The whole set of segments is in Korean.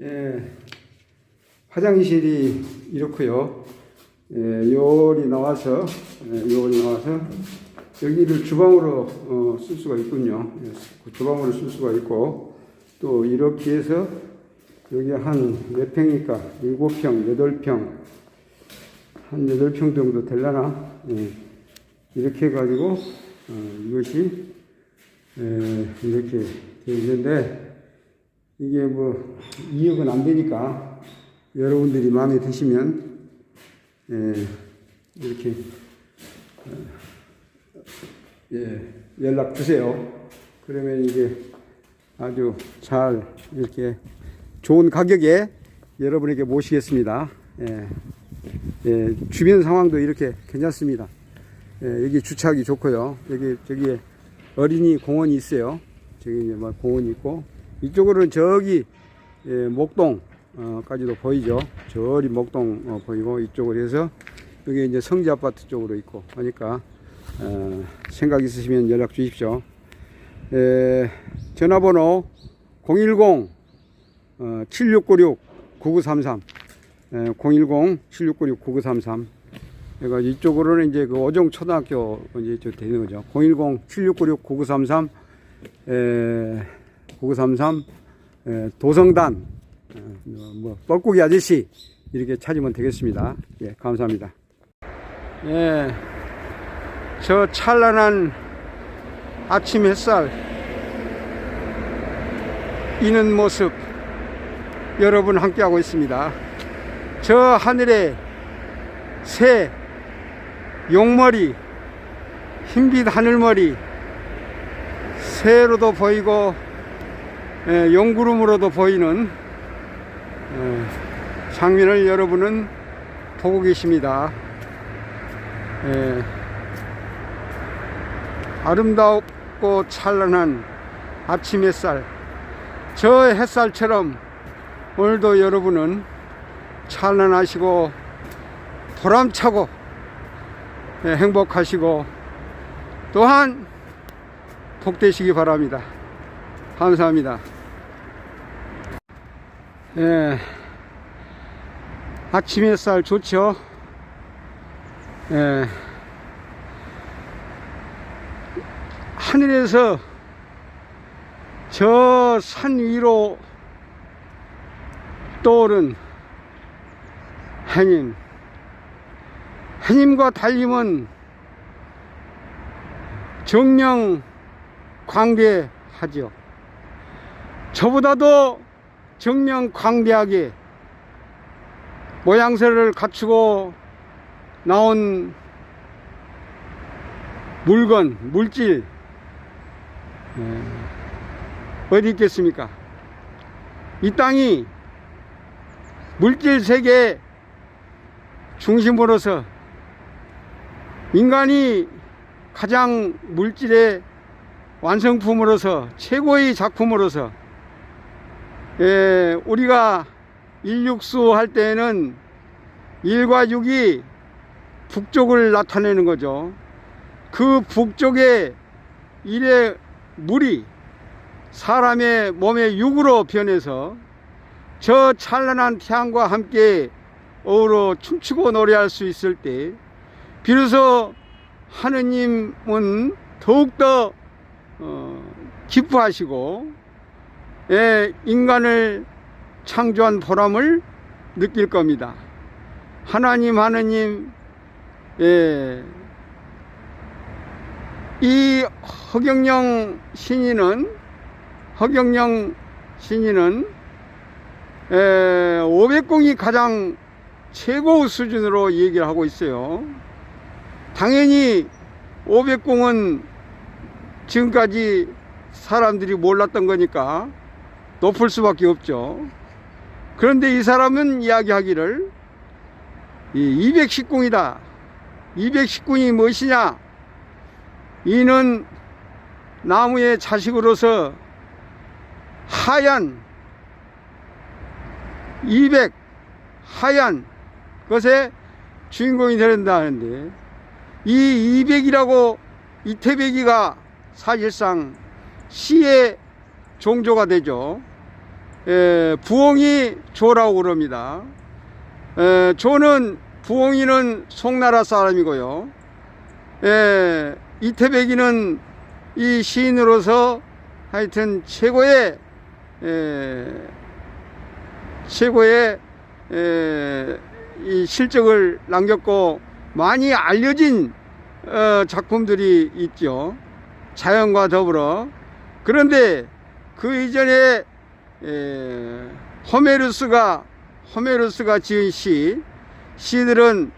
예, 화장실이 이렇고요. 예, 요리 나와서 예, 요리 나와서 여기를 주방으로 어, 쓸 수가 있군요. 예, 그 주방으로 쓸 수가 있고 또 이렇게 해서 여기 한 몇 평이니까 일곱 평, 여덟 평, 한 여덟 평 정도 되려나 예, 이렇게 해가지고 어, 이것이 예, 이렇게 되어 있는데 이게 뭐 2억은 안 되니까 여러분들이 마음에 드시면 예, 이렇게 어, 예, 연락 주세요. 그러면 이게 아주 잘 이렇게 좋은 가격에 여러분에게 모시겠습니다. 예, 예, 주변 상황도 이렇게 괜찮습니다. 예, 여기 주차하기 좋고요. 여기 저기에 어린이 공원이 있어요. 저기 이제 막 공원이 있고 이쪽으로는 저기 예, 목동까지도 보이죠. 저리 목동 어, 보이고 이쪽으로 해서 여기 이제 성지 아파트 쪽으로 있고 하니까 어, 생각 있으시면 연락 주십시오. 에, 전화번호 010 어, 7696 9933 에, 010 7696 9933 그러니까 이쪽으로는 이제 그 오종 초등학교 이제 저 되는 거죠. 010 7696 9933 에, 9933 에, 도성단 에, 뭐 뻘고기 아저씨 이렇게 찾으면 되겠습니다. 예, 감사합니다. 예, 저 찬란한 아침 햇살 이는 모습 여러분 함께하고 있습니다. 저 하늘에 새 용머리 흰빛 하늘머리 새로도 보이고 예, 용구름으로도 보이는 예, 장면을 여러분은 보고 계십니다. 예, 아름답고 찬란한 아침 햇살 저 햇살처럼 오늘도 여러분은 찬란하시고 보람차고 예, 행복하시고 또한 복되시기 바랍니다. 감사합니다. 예, 아침 햇살 좋죠? 예, 하늘에서 저 산 위로 떠오른 해님 해님과 달림은 정명 광대하죠. 저보다도 정명 광대하게 모양새를 갖추고 나온 물건, 물질, 예, 어디 있겠습니까? 이 땅이 물질 세계 중심으로서 인간이 가장 물질의 완성품으로서 최고의 작품으로서 예, 우리가 일육수 할 때에는 일과 육이 북쪽을 나타내는 거죠. 그 북쪽에 일의 물이 사람의 몸의 육으로 변해서 저 찬란한 태양과 함께 어우러 춤추고 노래할 수 있을 때 비로소 하느님은 더욱더 어, 기뻐하시고 예, 인간을 창조한 보람을 느낄 겁니다. 하나님 하느님 예, 이 허경영 신인은 허경영 신인은 에, 500공이 가장 최고 수준으로 얘기를 하고 있어요. 당연히 500공은 지금까지 사람들이 몰랐던 거니까 높을 수밖에 없죠. 그런데 이 사람은 이야기하기를 이 210공이다. 210공이 무엇이냐? 이는 나무의 자식으로서 하얀 200 하얀 것의 주인공이 되는다 하는데 이 200이라고 이태백이가 사실상 시의 종조가 되죠. 에, 부엉이 조라고 그럽니다. 에, 조는 부엉이는 송나라 사람이고요. 에, 이태백이는 이 시인으로서 하여튼 최고의 에, 최고의 에, 이 실적을 남겼고 많이 알려진 어, 작품들이 있죠. 자연과 더불어 그런데 그 이전에 에, 호메루스가 호메루스가 지은 시 시들은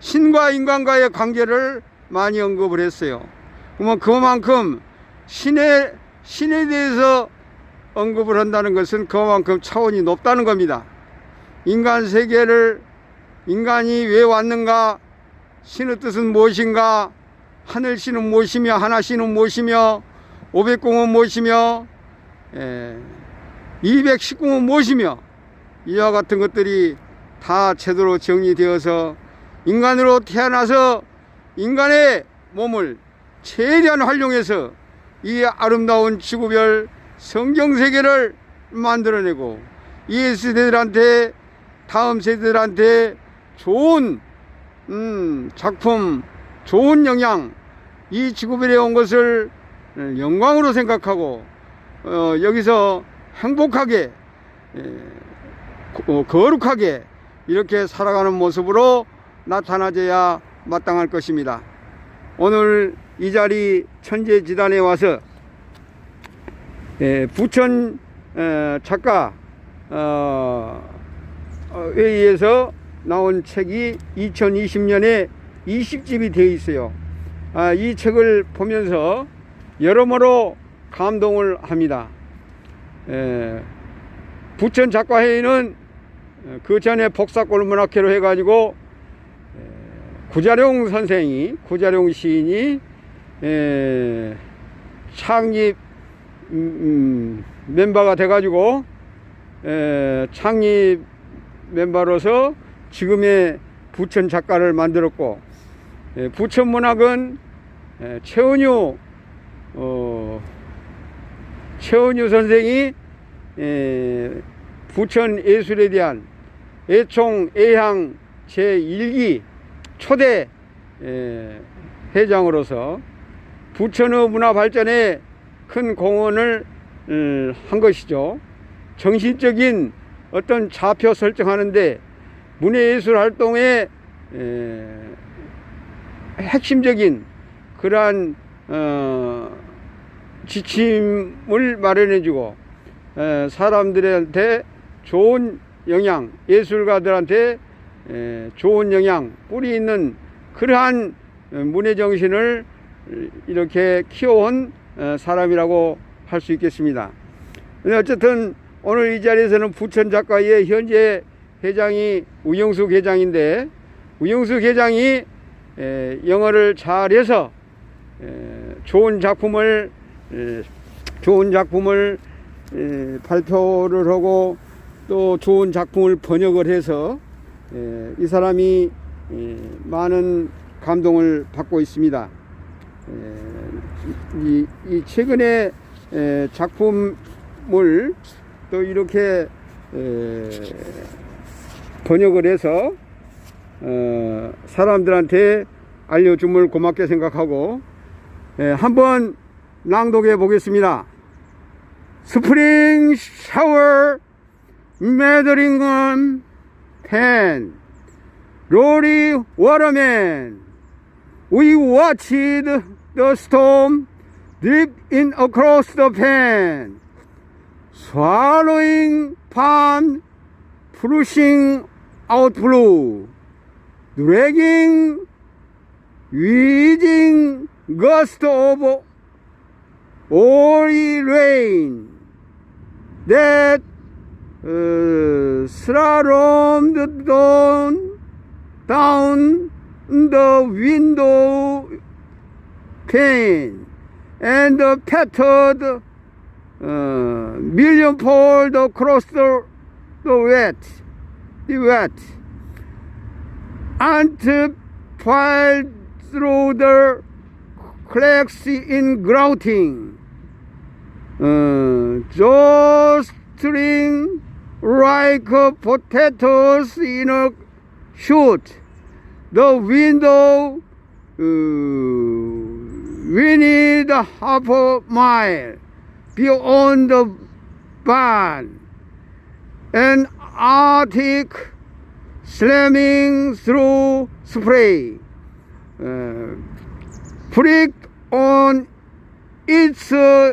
신과 인간과의 관계를 많이 언급을 했어요. 그러면 그만큼 신에 신에 대해서 언급을 한다는 것은 그만큼 차원이 높다는 겁니다. 인간 세계를 인간이 왜 왔는가? 신의 뜻은 무엇인가? 하늘 신은 무엇이며 하나 신은 무엇이며 오백공은 무엇이며 에, 219은 무엇이며 이와 같은 것들이 다 제대로 정리되어서 인간으로 태어나서 인간의 몸을 최대한 활용해서 이 아름다운 지구별 성경 세계를 만들어내고 이 세대들한테 다음 세대들한테 좋은 음, 작품, 좋은 영향, 이 지구별에 온 것을 영광으로 생각하고 어, 여기서 행복하게 에, 거- 어, 거룩하게 이렇게 살아가는 모습으로 나타나져야 마땅할 것입니다. 오늘 이 자리 천재지단에 와서 에, 부천 에, 작가 어, 어, 에 의해서 나온 책이 2020년에 20집이 되어 있어요. 아, 이 책을 보면서 여러모로 감동을 합니다. 에, 부천 작가회의는 그 전에 복사골 문학회로 해가지고 에, 구자룡 선생이 구자룡 시인이 에, 창립 음, 음, 멤버가 돼가지고 에, 창립 멤버로서 지금의 부천 작가를 만들었고 에, 부천 문학은 에, 최은유 어, 최은유 선생이 에, 부천 예술에 대한 애총 애향 제1기 초대 에, 회장으로서 부천의 문화 발전에 큰 공헌을 음, 한 것이죠. 정신적인 어떤 좌표 설정하는데 문예예술 활동의 에, 핵심적인 그러한 어, 지침을 마련해주고 에, 사람들한테 좋은 영향, 예술가들한테 에, 좋은 영향, 뿌리 있는 그러한 어, 문예 정신을 이렇게 키워온 어, 사람이라고 할 수 있겠습니다. 어쨌든 오늘 이 자리에서는 부천 작가의 현재 회장이 우영숙 회장인데 우영숙 회장이 에, 영어를 잘해서 에, 좋은 작품을 에, 좋은 작품을 에, 발표를 하고 또 좋은 작품을 번역을 해서 에, 이 사람이 에, 많은 감동을 받고 있습니다. 에, 이, 이 최근에 에, 작품을 또 이렇게 에, 번역을 해서 어, 사람들한테 알려줌을 고맙게 생각하고 에, 한번 낭독해 보겠습니다. 스프링 샤워 메더링건 펜 로리 워터맨 We watched the storm drip in across the pan swallowing palm pushing out blue dragging whizzing gust of oily rain that uh, slallomed down, down the window pane and pattered uh, millionfold across the, the wet, the wet, and piled through the cracks in grouting. Uh, just fluttering like potatoes in a shoot. The window uh, we need half a mile beyond the barn. An Arctic slamming through spray. Uh, on its uh,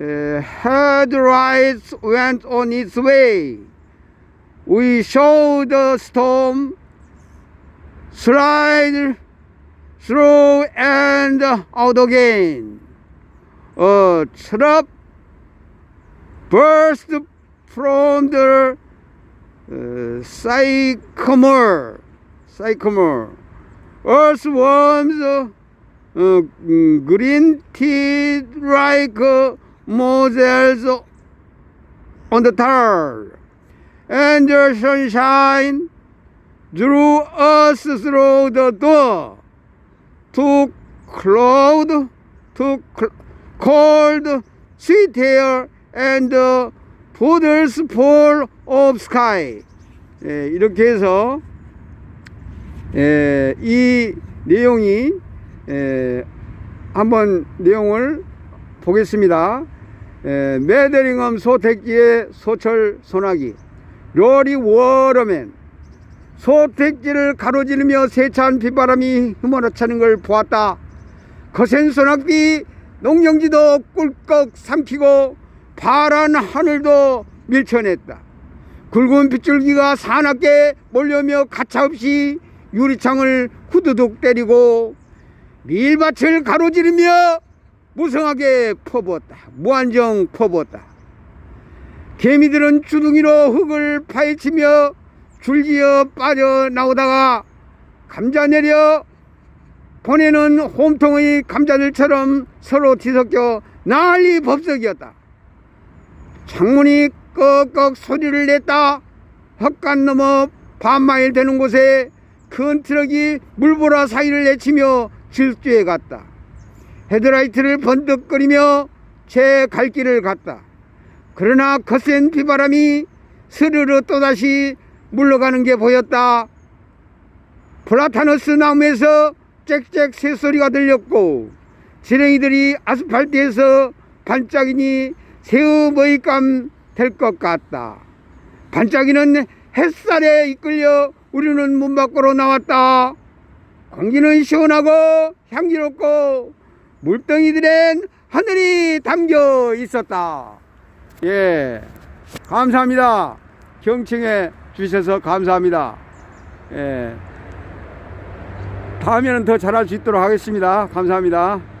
uh, headlights went on its way. We saw the storm slide through and out again. A trap burst from the uh, sycamore. Sycamore. Earthworms uh, uh, green teeth like uh, mosels on the tar. And the sunshine drew us through the door to cloud, to cold, sweet air, and uh, puddles full of sky. 예, 이렇게 해서 예, 이 내용이 예, 한번 내용을 보겠습니다. 예, 메데링엄 소택지의 소철 소나기 로리 워러맨 소택지를 가로지르며 세찬 빗바람이 휘몰아치는 걸 보았다. 거센 소낙비 농경지도 꿀꺽 삼키고 파란 하늘도 밀쳐냈다. 굵은 빗줄기가 사납게 몰려오며 가차없이 유리창을 후두둑 때리고 밀밭을 가로지르며 무성하게 퍼부었다. 무한정 퍼부었다. 개미들은 주둥이로 흙을 파헤치며 줄지어 빠져나오다가 감자 내려 보내는 홈통의 감자들처럼 서로 뒤섞여 난리 법석이었다. 창문이 꺽꺽 소리를 냈다. 헛간 넘어 반마일 되는 곳에 큰 트럭이 물보라 사이를 내치며 질주해 갔다. 헤드라이트를 번득거리며 제 갈 길을 갔다. 그러나 거센 비바람이 스르르 또다시 물러가는 게 보였다. 플라타너스 나무에서 짹짹 새소리가 들렸고 지렁이들이 아스팔트에서 반짝이니 새우 먹잇감 될 것 같다. 반짝이는 햇살에 이끌려 우리는 문 밖으로 나왔다. 공기는 시원하고 향기롭고 물덩이들엔 하늘이 담겨 있었다. 예, 감사합니다. 경청해 주셔서 감사합니다. 예, 다음에는 더 잘할 수 있도록 하겠습니다. 감사합니다.